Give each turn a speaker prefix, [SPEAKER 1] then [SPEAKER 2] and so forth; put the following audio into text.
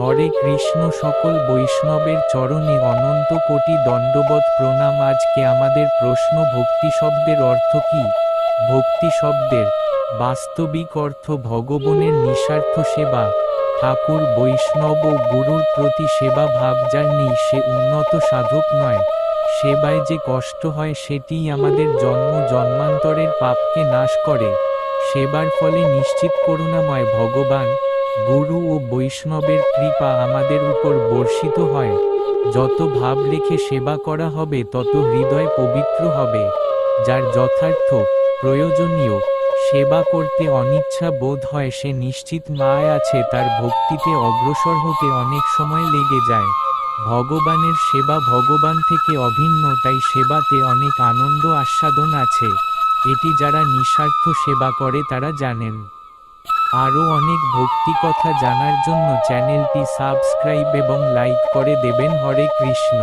[SPEAKER 1] হরে কৃষ্ণ সকল বৈষ্ণবের চরণে অনন্ত কোটি দণ্ডবত প্রণাম। আজকে আমাদের প্রশ্ন ভক্তি শব্দের অর্থ কি? ভক্তি শব্দের বাস্তবিক অর্থ ভগবানের নিঃস্বার্থ সেবা। ঠাকুর বৈষ্ণব ও গুরুর প্রতি সেবা ভাব যার নেই, সে উন্নত সাধক নয়। সেবায় যে কষ্ট হয়, সেটিই আমাদের জন্ম জন্মান্তরের পাপকে নাশ করে। সেবার ফলে নিশ্চিত করুণাময় ভগবান গুরু ও বৈষ্ণবের কৃপা আমাদের উপর বর্ষিত হয়। যত ভাব রেখে সেবা করা হবে, তত হৃদয় পবিত্র হবে, যার যথার্থ, প্রয়োজনীয়, সেবা করতে অনিচ্ছা বোধ হয়, সে নিশ্চিত মায় আছে, তার ভক্তিতে অগ্রসর হতে অনেক সময় লেগে যায়। ভগবানের সেবা ভগবান থেকে অভিন্ন, তাই সেবাতে অনেক আনন্দ আস্বাদন আছে। এটি যারা নিঃস্বার্থ সেবা করে, তারা জানেন। আরও অনেক ভক্তি কথা জানার জন্য চ্যানেলটি সাবস্ক্রাইব এবং লাইক করে দেবেন হরে কৃষ্ণ।